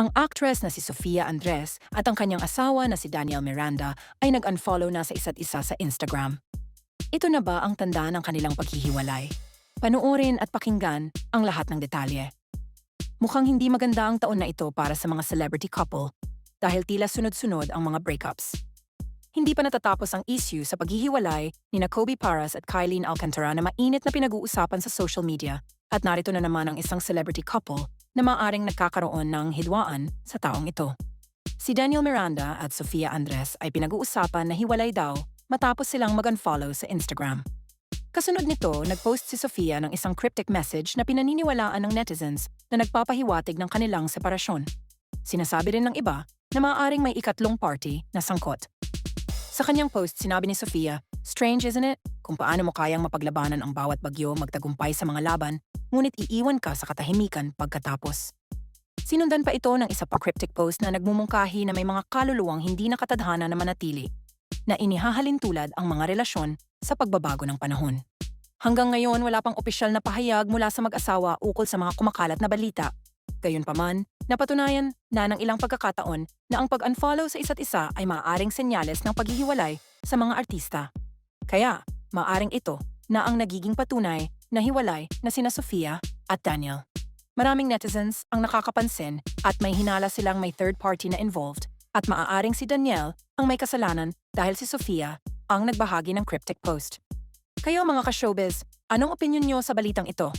Ang actress na si Sofia Andres at ang kanyang asawa na si Daniel Miranda ay nag-unfollow na sa isa't isa sa Instagram. Ito na ba ang tanda ng kanilang paghihiwalay? Panuorin at pakinggan ang lahat ng detalye. Mukhang hindi maganda ang taon na ito para sa mga celebrity couple dahil tila sunod-sunod ang mga breakups. Hindi pa natatapos ang issue sa paghihiwalay ni na Kobe Paras at Kylie Alcantara na mainit na pinag-uusapan sa social media at narito na naman ang isang celebrity couple na maaring nagkakaroon ng hidwaan sa taong ito. Si Daniel Miranda at Sofia Andres ay pinag-uusapan na hiwalay daw matapos silang mag-unfollow sa Instagram. Kasunod nito, nag-post si Sofia ng isang cryptic message na pinaniniwalaan ng netizens na nagpapahiwatig ng kanilang separasyon. Sinasabi rin ng iba na maaaring may ikatlong party na sangkot. Sa kanyang post, sinabi ni Sofia, Strange isn't it? Kung paano mo kayang mapaglabanan ang bawat bagyo magtagumpay sa mga laban, ngunit iiwan ka sa katahimikan pagkatapos. Sinundan pa ito ng isa pa cryptic post na nagmumungkahi na may mga kaluluwang hindi nakatadhana na manatili, na inihahalin tulad ang mga relasyon sa pagbabago ng panahon. Hanggang ngayon, wala pang opisyal na pahayag mula sa mag-asawa ukol sa mga kumakalat na balita. Gayunpaman, napatunayan na ng ilang pagkakataon na ang pag-unfollow sa isa't isa ay maaaring senyales ng paghihiwalay sa mga artista. Kaya, maaring ito na ang nagiging patunay na hiwalay na sina Sofia at Daniel. Maraming netizens ang nakakapansin at may hinala silang may third party na involved at maaaring si Daniel ang may kasalanan dahil si Sofia ang nagbahagi ng cryptic post. Kayo mga ka-showbiz, anong opinion nyo sa balitang ito?